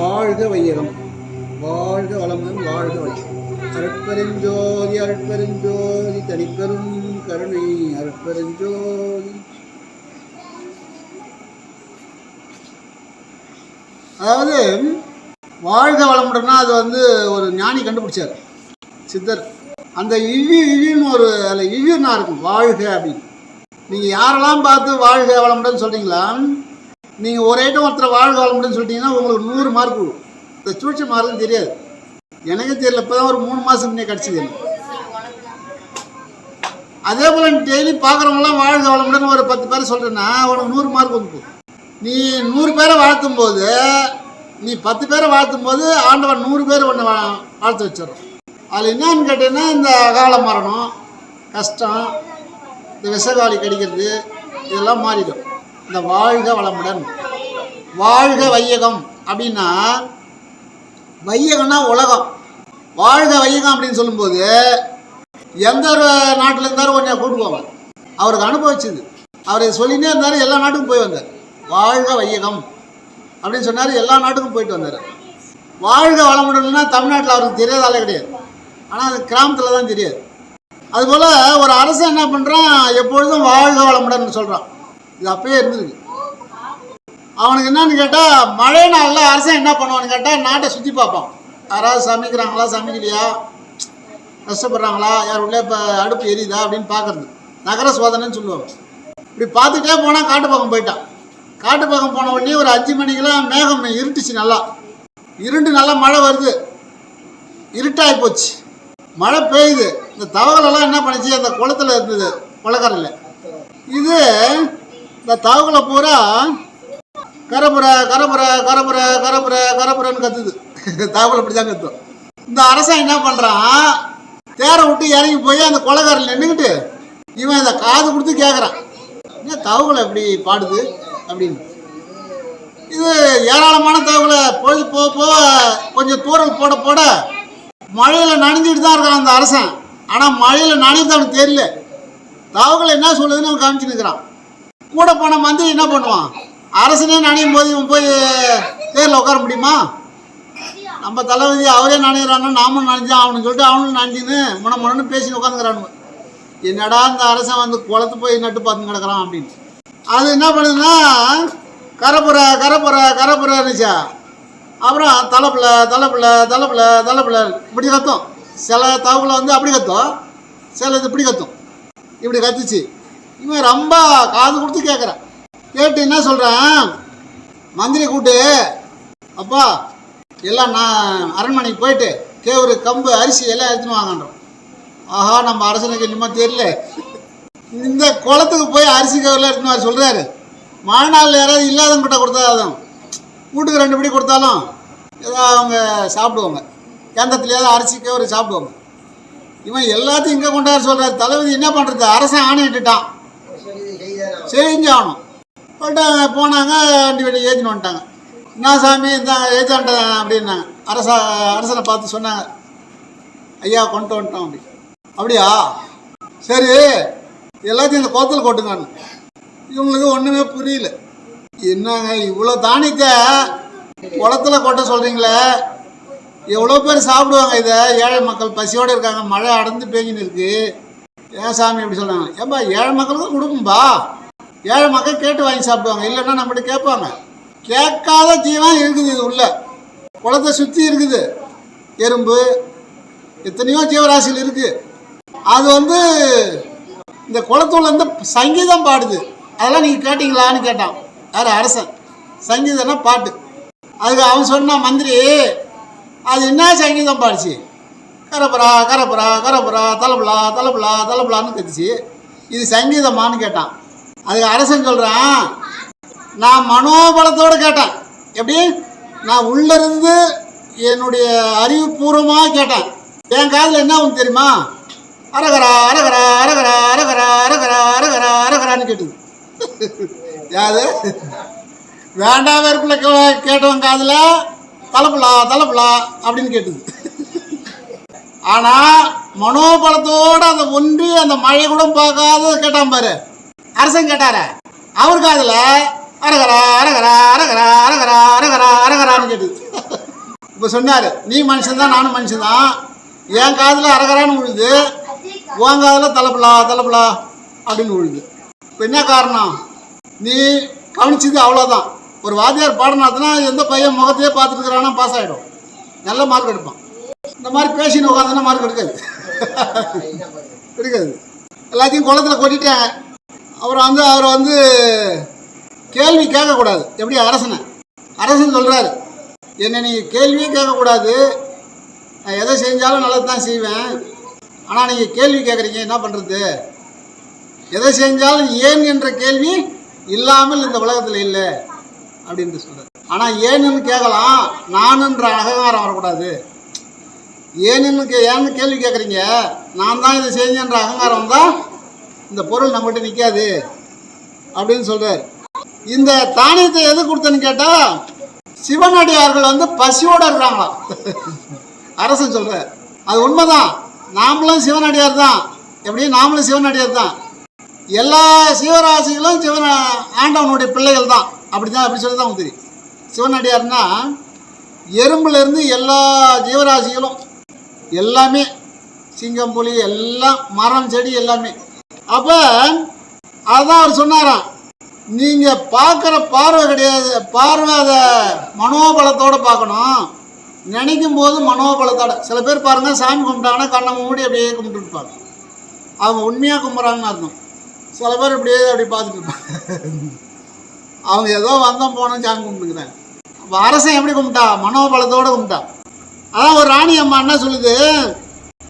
வாழ்க வையகம். வாழ்க வளமுடன் வாழ்க வையகம் அருட்பெருஞ்சோதி அருட்பெருஞ்சோதி தனிப்பெரும் கருணை அருட்பெருஞ்சோதி. அதாவது வாழ்க வளமுடன்னா அது வந்து ஒரு ஞானி கண்டுபிடிச்சார் சித்தர். அந்த இவி இவின்னு ஒரு அதில் இவின்னா இருக்கும் வாழ்க அப்படின்னு. நீங்கள் யாரெல்லாம் பார்த்து வாழ்க வளமுடன் சொல்கிறீங்களா நீங்கள் ஒரு ஐட்டம் ஒருத்தர் வாழ்க வளமுடன் சொல்லிட்டீங்கன்னா உங்களுக்கு நூறு மார்க் கொடுக்கும் இந்த சூழ்ச்சி மார்க்கும் தெரியாது. எனக்கு தெரியல இப்போ தான் ஒரு மூணு மாதம் முன்னே கிடச்சிது எனக்கு. அதே போல் டெய்லி பார்க்குறவங்களாம் வாழ்க வளமுடன் ஒரு பத்து பேர் சொல்கிறேன்னா உனக்கு நூறு மார்க் வந்து நீ நூறு பேரை வாழ்த்தும் போது நீ பத்து பேரை வாழ்த்தும் போது ஆண்டவன் நூறு பேர் ஒன்று வாழ்த்து வச்சிடறோம் அதில் என்னன்னு கேட்டீங்கன்னா இந்த அகால மரணம் கஷ்டம் இந்த விஷகாலி கடிக்கிறது இதெல்லாம் மாறிடும். இந்த வாழ்க வளமுடன். வாழ்க வையகம் அப்படின்னா வையகம்னா உலகம். வாழ்க வையகம் அப்படின்னு சொல்லும்போது எந்த ஒரு நாட்டில் இருந்தாலும் கொஞ்சம் கூட்டு போவார். அவருக்கு அனுபவிச்சது. அவர் சொல்லினே இருந்தார் எல்லா நாட்டுக்கும் போய் வந்தார். வாழ்க வையகம் அப்படின்னு சொன்னார் எல்லா நாட்டுக்கும் போயிட்டு வந்தார். வாழ்க வளமுடன்னா தமிழ்நாட்டில் அவருக்கு தெரியாதாலே கிடையாது. ஆனால் அது கிராமத்தில் தான் தெரியாது. அதுபோல் ஒரு அரசு என்ன பண்ணுறான் எப்பொழுதும் வாழ்க வளமுடன் சொல்கிறான் இது அப்பயே இருந்திருக்கு அவனுக்கு என்னன்னு கேட்டால் மழை நாளில் அரசன் என்ன பண்ணுவான்னு கேட்டால் நாட்டை சுற்றி பார்ப்பான். யாராவது சமைக்கிறாங்களா சமைக்கலையா? கஷ்டப்படுறாங்களா? யார் உள்ளே இப்போ அடுப்பு எரியுதா அப்படின்னு பார்க்கறது. நகர சோதனைன்னு சொல்லுவாங்க. இப்படி பார்த்துட்டே போனால் காட்டு பக்கம் போயிட்டான். காட்டு பக்கம் போன உடனே ஒரு அஞ்சு மணிக்கெல்லாம் மேகம் இருட்டுச்சு நல்லா. இருண்டு நல்லா மழை வருது. இருட்டாகி போச்சு. மழை பெய்யுது. இந்த தவகளெல்லாம் என்ன பண்ணுச்சு? அந்த குளத்துல இருந்தது குளக்கரையில். இது இந்த தவகளை பூரா கரபுர கரபுர கரபுர கரபுர கரபுரன்னு கத்துது. தகவல் இப்படி தான் கத்தும். இந்த அரசன் என்ன பண்ணுறான் தேரை விட்டு இறங்கி போய் அந்த கொலகாரில் நின்றுக்கிட்டு இவன் இதை காது கொடுத்து கேட்குறான் என்ன தவகளை எப்படி பாடுது அப்படின்னு. இது ஏராளமான தகவலை பொழுது போக போக கொஞ்சம் தூரம் போட போட மழையில் நனைஞ்சிட்டு தான் இருக்கான் அந்த அரசன். ஆனால் மழையில் நனைஞ்சது அவனுக்கு தெரியல. தவகளை என்ன சொல்லுதுன்னு அவன் காமிச்சு நிற்கிறான் கூட போன மந்திரி என்ன பண்ணுவான்? அரசனே நனையும் போது இவன் போய் தேரில் உட்கார முடியுமா? நம்ம தளபதி அவரே நனைகிறானோ நாமும் நினைஞ்சா அவனு சொல்லிட்டு அவனும் நினைஞ்சின்னு முன முன்னு பேசி உட்காந்துக்கிறானுங்க என்னடா இந்த அரசன் வந்து குளத்து போய் நட்டு பார்த்து கிடக்கிறான் அப்படின்னு. அது என்ன பண்ணுதுன்னா கரப்புற கரப்புற கரப்புற இருந்துச்சா? அப்புறம் தலைப்புல தலைப்புல தலைப்புல தலைப்புல இப்படி கத்தும். சில தவங்களை வந்து அப்படி கத்தும். சில இது இப்படி கத்தும். இப்படி கத்துச்சு. இவன் ரொம்ப காது கொடுத்து கேட்குறான் கேட்டு என்ன சொல்கிறான் மந்திரி கூட்டு அப்பா எல்லாம் நான் அரண்மனைக்கு போயிட்டு கேவுரு கம்பு அரிசி எல்லாம் எடுத்துன்னு வாங்கன்றோம். ஆஹா நம்ம அரசனுக்கு இன்னும் தெரியல. இந்த குளத்துக்கு போய் அரிசி கவரில் எடுத்துன்னு வர சொல்கிறாரு வாழ்நாளில் யாராவது இல்லாதவங்கிட்ட கொடுத்தாதான். வீட்டுக்கு ரெண்டு படி கொடுத்தாலும் ஏதோ அவங்க சாப்பிடுவாங்க. கேந்திரத்துலேயாவது அரிசி கவரு சாப்பிடுவாங்க. இவன் எல்லாத்தையும் இங்கே கொண்டாட சொல்கிறார் தளபதி என்ன பண்ணுறது அரசன் ஆணையிட்டுட்டான். செஞ்சாகணும். பட் போனாங்க வண்டி வண்டி ஏற்றின்னு வந்துட்டாங்க. என்ன சாமி இந்த ஏஜாண்ட அப்படின்னாங்க அரசா அரசனை பார்த்து சொன்னாங்க. ஐயா கொண்டு வந்துட்டோம் அப்படி. அப்படியா? சரி எல்லாத்தையும் இந்த குளத்தில் கொட்டுங்கன்னு இவங்களுக்கு ஒன்றுமே புரியல. என்னங்க இவ்வளோ தானியத்தை குளத்துல கொட்ட சொல்கிறீங்களே எவ்வளோ பேர் சாப்பிடுவாங்க இதை? ஏழை மக்கள் பசியோடு இருக்காங்க மழை அடர்ந்து பேஞ்சின்னு இருக்குது ஏன் சாமி அப்படி சொல்கிறாங்க ஏன்பா ஏழை மக்களுக்கு கொடுக்கும்பா. ஏழை மக்கள் கேட்டு வாங்கி சாப்பிடுவாங்க. இல்லைன்னா நம்மகிட்ட கேட்பாங்க. கேட்காத ஜீவன் இருக்குது இது உள்ள. குளத்தை சுற்றி இருக்குது. எறும்பு எத்தனையோ ஜீவராசிகள் இருக்குது அது வந்து இந்த குளத்துல இருந்து சங்கீதம் பாடுது. அதெல்லாம் நீங்கள் கேட்டிங்களான்னு கேட்டான். யார்? அரசன். சங்கீதம்னா பாட்டு. அதுக்கு அவன் சொன்னான் மந்திரி அது என்ன சங்கீதம் பாடுச்சு? கரப்புரா கரப்புரா கரப்புரா தலப்புலா தலப்புலா தலப்புலான்னு தெரிச்சு இது சங்கீதமான்னு கேட்டான். அதுக்கு அரசன் சொல்கிறான் நான் மனோபலத்தோடு கேட்டேன். எப்படி? நான் உள்ளிருந்து என்னுடைய அறிவுபூர்வமாக கேட்டேன். என் காதில் என்ன ஒன்று தெரியுமா? அரகரா அரகரா அரகரா அரகரா அரகரா அரகரா அரகரான்னு கேட்டுது. யாது வேண்டாம் வெறுப்புல கே- கேட்டவன் காதில் தலப்புலா தலப்புலா அப்படின்னு கேட்டுது. ஆனால் மனோபலத்தோடு அந்த ஒன்றி அந்த மழை கூட பார்க்காத கேட்டான் பாரு. அரசன் கேட்டார அவர் காதில் அரகரா அரகரா அரகரா அரகரா அரகரா அரகரான்னு கேட்டுது. இப்போ சொன்னார் நீ மனுஷன்தான் நானும் மனுஷன்தான் என் காதில் அரகரான்னு விழுது. உன் காதில் தலைப்பலா தலைப்பலா அப்படின்னு விழுது. இப்போ என்ன காரணம்? நீ கவனிச்சது அவ்வளோதான் ஒரு வாத்தியார் பாடம் நடத்தினா எந்த பையன் முகத்தையே பார்த்துட்டு இருக்கிறானா பாஸ் ஆகிடும் நல்ல மார்க் எடுப்பான். இந்த மாதிரி பேசின்னு உட்காந்துன்னா மார்க் எடுக்காது. எடுக்காது. எல்லாத்தையும் குளத்தில் கொட்டிட்டேன். அப்புறம் வந்து அவரை வந்து கேள்வி கேட்கக்கூடாது. எப்படி? அரசனை. அரசன் சொல்கிறாரு என்னை நீங்கள் கேள்வியே கேட்கக்கூடாது. நான் எதை செஞ்சாலும் நல்லது தான் செய்வேன். ஆனால் நீங்கள் கேள்வி கேட்குறீங்க. என்ன பண்ணுறது எதை செஞ்சாலும் ஏன் என்ற கேள்வி இல்லாமல் இந்த உலகத்தில் இல்லை. அப்படின்ட்டு சொல்கிறார் ஆனால் ஏன்னு கேட்கலாம். நானுன்ற அகங்காரம் வரக்கூடாது. ஏன்னு கே ஏன்னு கேள்வி கேட்குறீங்க நான் தான் இதை செஞ்சேன்ற அகங்காரம் வந்தால் இந்த பொருள் நம்மகிட்ட நிற்காது அப்படின்னு சொல்கிறார் இந்த தானியத்தை எது கொடுத்தேன்னு கேட்டால் சிவனடியார்கள் வந்து பசியோடு இருக்கிறாங்களாம் அரசன் சொல்கிறார் அது உண்மைதான். நாமளும் சிவனடியார் தான். எப்படியும் நாமளும் சிவனடியார் தான். எல்லா சிவராசிகளும் சிவன ஆண்டவனுடைய பிள்ளைகள் தான். அப்படி தான் அப்படி சொல்லி தான் உங்களுக்கு தெரியும். சிவனடியார்னா எறும்புலேருந்து எல்லா ஜீவராசிகளும் எல்லாமே சிங்கம் புலி எல்லாம் மரம் செடி எல்லாமே. அப்போ அதுதான் அவர் சொன்னாராம். நீங்கள் பார்க்குற பார்வை கிடையாது பார்வை அதை மனோபலத்தோடு பார்க்கணும். நினைக்கும் போது மனோபலத்தோட. சில பேர் பாருங்க சாமி கும்பிட்டாங்கன்னா கண்ணை மூடி அப்படியே கும்பிட்டுருப்பாங்க. அவங்க உண்மையாக கும்பிட்றாங்கன்னு அர்த்தம். சில பேர் இப்படியே அப்படி பார்த்துட்டு இருப்பாங்க. அவங்க ஏதோ வந்தோம் போனோம் சாமி கும்பிட்டுக்கிறாங்க. அப்போ அரசன் எப்படி கும்பிட்டா? மனோபலத்தோடு கும்பிட்டா. அதான் ஒரு ராணி அம்மா என்ன சொல்லுது?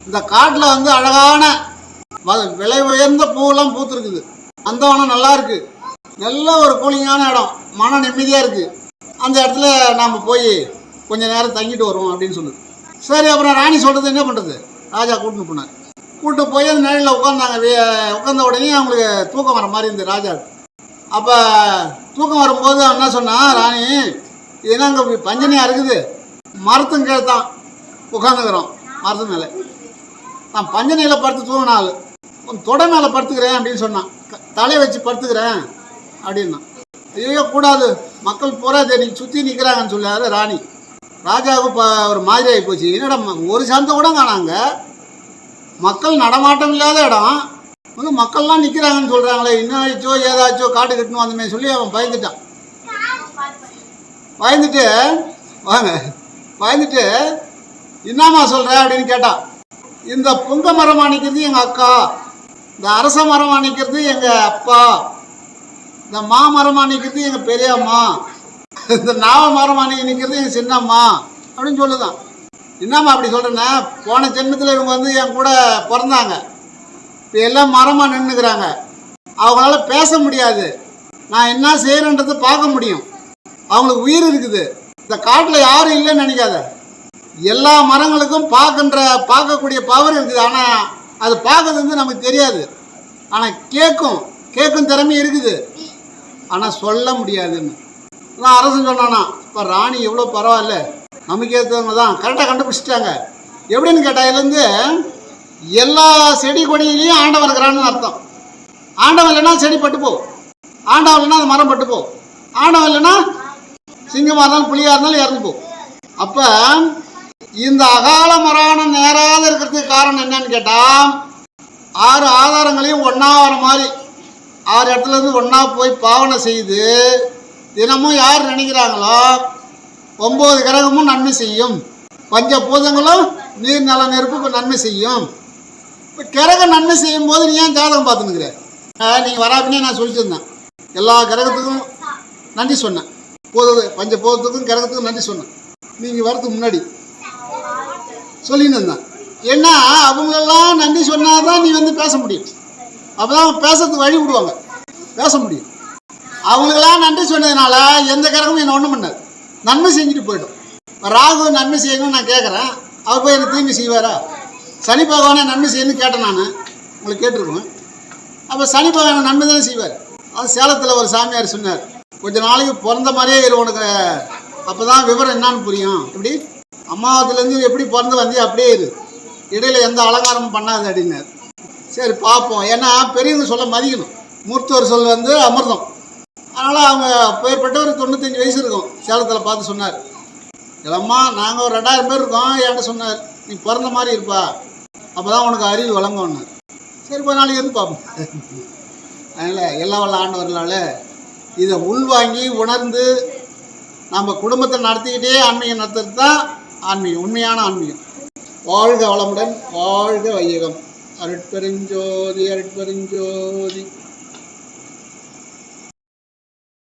இந்த காட்டில் வந்து அழகான விலை உயர்ந்த பூவெல்லாம் பூத்துருக்குது. அந்த வனம் நல்லா இருக்கு. நல்ல ஒரு கூலிங்கான இடம். மன நிம்மதியாக இருக்கு. அந்த இடத்துல நாம் போய் கொஞ்ச நேரம் தங்கிட்டு வருவோம் அப்படின்னு சொல்லுது. சரி அப்புறம் ராணி சொல்கிறது என்ன பண்ணுறது ராஜா கூட்டின்னு போனார். கூப்பிட்டு போய் அந்த நிழலில் உட்காந்தாங்க உட்காந்த உடனே அவங்களுக்கு தூக்கம் வர மாதிரி இருந்தது ராஜா. அப்போ தூக்கம் வரும்போது அவன் என்ன சொன்னான்? ராணி ஏன்னா அங்கே பஞ்சனியாக இருக்குது? மரத்தும் கீழே தான் உட்காந்துக்கிறோம் மரத்து மேலே. நான் பஞ்சனையில் படுத்து தூங்கினாள் உன் தொடை மேலே படுத்துக்கிறேன் அப்படின்னு சொன்னான். தலையை வச்சு படுத்துக்கிறேன் அப்படின்னா ஐயோ கூடாது. மக்கள் பூரா நீ சுற்றி நிற்கிறாங்கன்னு சொல்லாரு ராணி. ராஜாவுக்கு இப்போ ஒரு மாதிரி ஆகி போச்சு. என்னடா ஒரு சந்தை கூட காணாங்க. மக்கள் நடமாட்டம் இல்லாத இடம். வந்து மக்கள்லாம் நிற்கிறாங்கன்னு சொல்கிறாங்களே என்ன ஆச்சோ ஏதாச்சோ காட்டு கட்டணும் அந்தமாரி சொல்லி அவன் பயந்துட்டான். பயந்துட்டு வாங்க. பயந்துட்டு என்னம்மா சொல்கிற அப்படின்னு கேட்டான் இந்த புங்க மரம் அணைக்கிறது எங்கள் அக்கா இந்த அரச மரம் அணைக்கிறது எங்கள் அப்பா இந்த மாமரம் அணைக்கிறது எங்கள் பெரியம்மா இந்த நாவ மரம் அணை நிற்கிறது எங்கள் சின்னம்மா அப்படின்னு சொல்லுதான். என்னம்மா அப்படி சொல்கிறேன்னா போன ஜென்மத்தில் இவங்க வந்து என் கூட பிறந்தாங்க. இப்போ எல்லாம் மரமாக நின்றுக்கிறாங்க அவங்களால பேச முடியாது. நான் என்ன செய்கிறேன்றது பார்க்க முடியும். அவங்களுக்கு உயிர் இருக்குது. இந்த காட்டில் யாரும் இல்லைன்னு நினைக்காத. எல்லா மரங்களுக்கும் பார்க்கின்ற பார்க்கக்கூடிய பவர் இருக்குது. ஆனால் அது பார்க்கறது வந்து நமக்கு தெரியாது. ஆனால் கேட்கும் கேட்கும் திறமை இருக்குது. ஆனால் சொல்ல முடியாதுன்னு. நான் அரசன் சொன்னானா இப்போ ராணி எவ்வளோ பரவாயில்ல. நமக்கு ஏற்றவங்க தான். கரெக்டாக கண்டுபிடிச்சிட்டாங்க. எப்படின்னு கேட்டாயிலேருந்து எல்லா செடி கொடியிலையும் ஆண்டவன் இருக்கிறான்னு அர்த்தம். ஆண்டவன் இல்லைன்னா செடி பட்டு போ ஆண்டவன் இல்லைன்னா அது மரம் பட்டு போ ஆண்டவன் இல்லைன்னா சிங்கமாக இருந்தாலும் புலியாக இருந்தாலும் இறந்து போகும் அப்போ இந்த அகால மரணம் நேராத இருக்கிறதுக்கு காரணம் என்னன்னு கேட்டால் ஆறு ஆதாரங்களையும் ஒன்றா வர மாதிரி ஆறு இடத்துல இருந்து ஒன்றா போய் பாவனை செய்து தினமும் யார் நினைக்கிறாங்களோ ஒம்பது கிரகமும் நன்மை செய்யும். பஞ்ச பூதங்களும் நீர் நல நெருப்பு நன்மை செய்யும். இப்போ கிரகம் நன்மை செய்யும் போது நீ ஏன் ஜாதகம் பார்த்துனுக்குற நீங்கள் வராபினே நான் சொல்லிட்டு இருந்தேன். எல்லா கிரகத்துக்கும் நன்றி சொன்னேன். போது பஞ்ச போதத்துக்கும் கிரகத்துக்கும் நன்றி சொன்னேன். நீங்கள் வரதுக்கு முன்னாடி. சொல்லின்னு இருந்தேன் ஏன்னா அவங்களெல்லாம் நன்றி சொன்னால் தான் நீ வந்து பேச முடியும். அப்போ தான் பேசுறதுக்கு வழி விடுவாங்க. பேச முடியும். அவங்களுக்கெல்லாம் நன்றி சொன்னதுனால எந்த கிரகமும் என்னை ஒன்றும் பண்ணாது. நன்மை செஞ்சுட்டு போயிடும். ராகு நன்மை செய்யணும்னு நான் கேட்குறேன் அவர் போய் எனக்கு தீமை செய்வாரா? சனி பகவானே நன்மை செய்யணும்னு கேட்டேன் நான். உங்களுக்கு கேட்டிருக்கேன் அப்போ சனி பகவானை நன்மை தானே செய்வார்? அது சேலத்தில் ஒரு சாமியார் சொன்னார். கொஞ்ச நாளைக்கு பிறந்த மாதிரியே இரு உனக்கு. அப்போ தான் விவரம் என்னன்னு புரியும். இப்படி அம்மாவத்துலேருந்து எப்படி பிறந்து வந்தே அப்படியே இரு. இடையில எந்த அலங்காரமும் பண்ணாது அப்படின்னார் சரி பார்ப்போம். ஏன்னா பெரியவங்க சொல்ல மதிக்கணும். மூர்த்தவர் சொல் வந்து அமிர்தம். அதனால் அவங்க பேர்பட்ட ஒரு தொண்ணூத்தஞ்சு வயசு இருக்கும். சேலத்தில் பார்த்து சொன்னார். இல்லம்மா நாங்கள் ஒரு ரெண்டாயிரம் பேர் இருக்கோம் என்கிட்ட சொன்னார். நீ பிறந்த மாதிரி இருப்பா. அப்போ தான் உனக்கு அறிவு வழங்கும்னு. சரி கொஞ்ச நாளைக்கு இருந்து பார்ப்போம். அதனால் எல்லா வல்ல ஆண்டவர்களால் இதை உள்வாங்கி உணர்ந்து நம்ம குடும்பத்தை நடத்திக்கிட்டே ஆன்மீகம் நடத்துறது தான் ஆன்மீகம் உண்மையான ஆன்மீகம். வாழ்க வளமுடன் வாழ்க வையகம். அருட்பெருஞ்சோதி அருட்பெருஞ்சோதி.